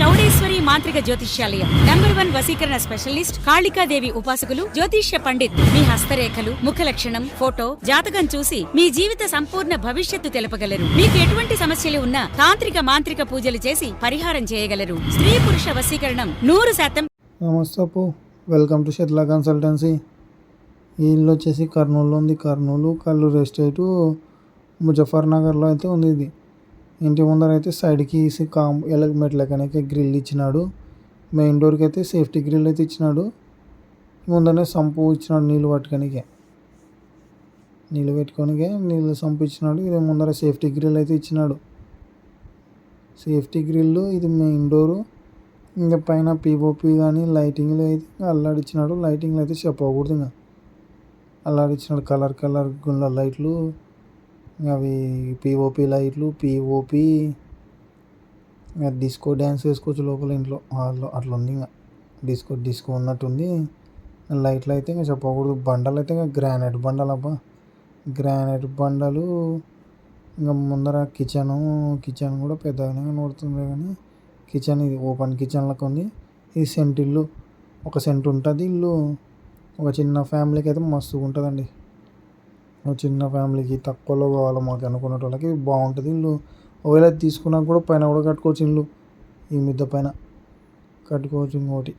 చౌడేశ్వరి మాంత్రిక జ్యోతిష్యాలయం. Number one వసీకరణ స్పెషలిస్ట్ కాళికాదేవి ఉపాసకులు జ్యోతిష్య పండిత్. మీ హస్తరేఖలు ముఖ లక్షణం ఫోటో జాతకం చూసి మీ జీవిత సంపూర్ణ భవిష్యత్తు తెలుపగలరు. మీకు ఎటువంటి సమస్యలు ఉన్నా తాంత్రిక మాంత్రిక పూజలు చేసి పరిహారం చేయగలరు. స్త్రీ పురుష వసీకరణం నూరు శాతం. నమస్తే వెల్కమ్ టు షెట్లా కన్సల్టెన్సీ ఈ ఇల్లు వచ్చేసి కర్నూలులో ఉంది. కర్నూలు కల్లూరు ఎస్టేటు ముజఫర్నగర్లో అయితే ఉంది ఇది. ఇంటి ముందర అయితే సైడ్కి ఈసి కామ్ ఎలక్ మెట్లకనైతే గ్రిల్ ఇచ్చినాడు. మెయిన్ డోర్కి అయితే సేఫ్టీ గ్రిల్ అయితే ఇచ్చినాడు. ముందరనే సంపు ఇచ్చినాడు నీళ్ళు పట్టుకోనికే. నీళ్ళు పెట్టుకోనికే నీళ్ళు సంపు ఇచ్చినాడు. ఇది ముందర సేఫ్టీ గ్రిల్ అయితే ఇచ్చినాడు. సేఫ్టీ గ్రిల్ ఇది మెయిన్ డోరు. ఇంకా పైన పిఓపి కానీ లైటింగ్లు అయితే అల్లాడిచ్చినాడు. లైటింగ్లు అయితే చెప్పకూడదు ఇంకా. అల్లాడిచ్చినాడు. కలర్ కలర్ గుండ్ల లైట్లు. అవి పిఓపి లైట్లు పిఓపి ఇంకా డిస్కో డ్యాన్స్ వేసుకోవచ్చు లోపల ఇంట్లో హాల్లో. అట్లా ఉంది ఇంకా. డిస్కో డిస్కో ఉన్నట్టుంది లైట్లు అయితే ఇంకా చెప్పకూడదు. బండలు అయితే ఇంకా గ్రానైట్ బండలు అబ్బా. గ్రానైట్ బండలు ఇంకా ముందర కిచెను కిచెన్ కూడా పెద్దగానే కనబడుతుంది కానీ కిచెన్ ఇది ఓపెన్ కిచెన్ లాగా ఉంది. ఇది సెంట్ ఇల్లు. ఒక సెంట్ ఉంటుంది ఇల్లు. ఒక చిన్న ఫ్యామిలీకి అయితే మస్తుగా ఉంటుందండి. చిన్న ఫ్యామిలీకి తక్కువలో కావాలి మాకు అనుకునేటోళ్ళకి వాళ్ళకి బాగుంటుంది ఇల్లు. ఒకవేళ తీసుకున్నా కూడా పైన కూడా కట్టుకోవచ్చు ఇల్లు. ఈ మిద్ద పైన కట్టుకోవచ్చు ఇంకోటి.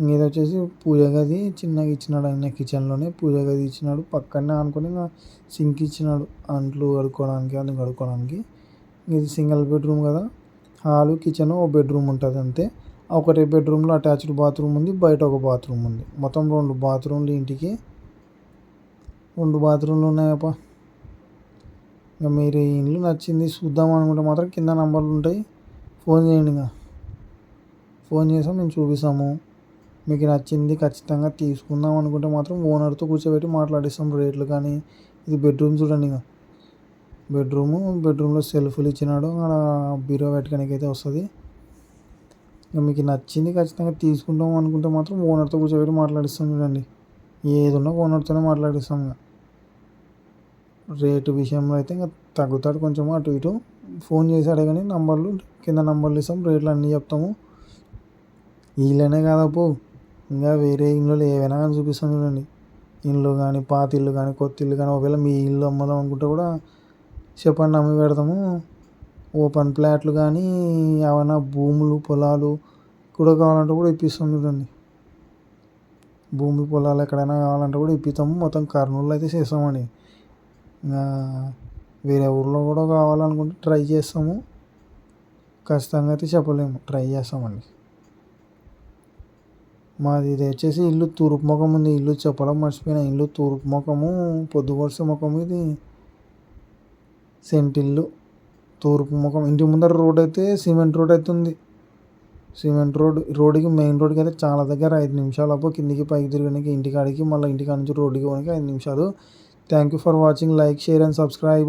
ఇంక ఇది వచ్చేసి పూజ గది చిన్నగా ఇచ్చినాడు ఆయన కిచెన్లోనే. పూజ గది ఇచ్చినాడు. పక్కనే అనుకుని ఇంకా సింక్ ఇచ్చినాడు అంట్లు కడుక్కోవడానికి అన్ని కడుక్కోవడానికి. ఇది సింగిల్ బెడ్రూమ్ కదా. హాలు కిచెన్ ఒక బెడ్రూమ్ ఉంటుంది అంతే. ఒకటే బెడ్రూమ్లో అటాచ్డ్ బాత్రూమ్ ఉంది బయట ఒక బాత్రూమ్ ఉంది. మొత్తం రెండు బాత్రూమ్లు ఇంటికి. రెండు బాత్రూమ్లు ఉన్నాయప్ప. ఇక మీరు ఈ ఇల్లు నచ్చింది చూద్దాం అనుకుంటే మాత్రం కింద నంబర్లు ఉంటాయి. ఫోన్ చేయండి ఇక. ఫోన్ చేసాం మేము చూపిస్తాము. మీకు నచ్చింది ఖచ్చితంగా తీసుకుందాం అనుకుంటే మాత్రం ఓనర్తో కూర్చోబెట్టి మాట్లాడిస్తాం రేట్లు కానీ. ఇది బెడ్రూమ్ చూడండి ఇక. బెడ్రూము బెడ్రూమ్లో సెల్ఫ్లు ఇచ్చినాడు. అక్కడ బీరో పెట్టుకోనికి అయితే వస్తుంది. ఇక మీకు నచ్చింది ఖచ్చితంగా తీసుకుంటాం అనుకుంటే మాత్రం ఓనర్తో కూర్చోబెట్టి మాట్లాడిస్తాం చూడండి. ఏది ఉన్నా ఓనర్తోనే మాట్లాడిస్తాం ఇంకా. రేటు విషయంలో అయితే ఇంకా తగ్గుతాడు కొంచెం అటు ఇటు. ఫోన్ చేశాడు కానీ నంబర్లు కింద నంబర్లు ఇస్తాం రేట్లు అన్నీ చెప్తాము. వీళ్ళనే కాదప్పు ఇంకా వేరే ఇళ్ళు ఏవైనా కానీ చూపిస్తాం చూడండి. ఇల్లు కానీ పాత ఇల్లు కానీ కొత్త ఇల్లు కానీ ఒకవేళ మీ ఇల్లు అమ్మదాం అనుకుంటే కూడా చెప్పండి అమ్మి పెడతాము. ఓపెన్ ప్లాట్లు కానీ ఏమైనా భూములు పొలాలు కూడా కావాలంటే కూడా ఇప్పిస్తాం చూడండి. భూమి పొలాలు ఎక్కడైనా కావాలంటే కూడా ఇప్పిస్తాము. మొత్తం కర్నూలు అయితే చేస్తామండి. వేరే ఊర్లో కూడా కావాలనుకుంటే ట్రై చేస్తాము. ఖచ్చితంగా అయితే చెప్పలేము. ట్రై చేస్తామండి మాది ఇది వచ్చేసి ఇల్లు తూర్పు ముఖం ఉంది. ఇల్లు చెప్పడం మర్చిపోయిన ఇల్లు తూర్పు ముఖము పొద్దుగొడిసె ముఖము ఇది. సెంటిల్లు తూర్పు ముఖం. ఇంటి ముందర రోడ్ అయితే సిమెంట్ రోడ్ అయితే ఉంది. సిమెంట్ రోడ్ రోడ్డుకి మెయిన్ రోడ్కి అయితే చాలా దగ్గర ఐదు నిమిషాలు అప్పుడు కిందికి పైకి తిరగడానికి ఇంటికాడికి మళ్ళీ ఇంటికాడ నుంచి రోడ్డుకి పోవడానికి ఐదు నిమిషాలు. Thank you for watching. Like, share and subscribe.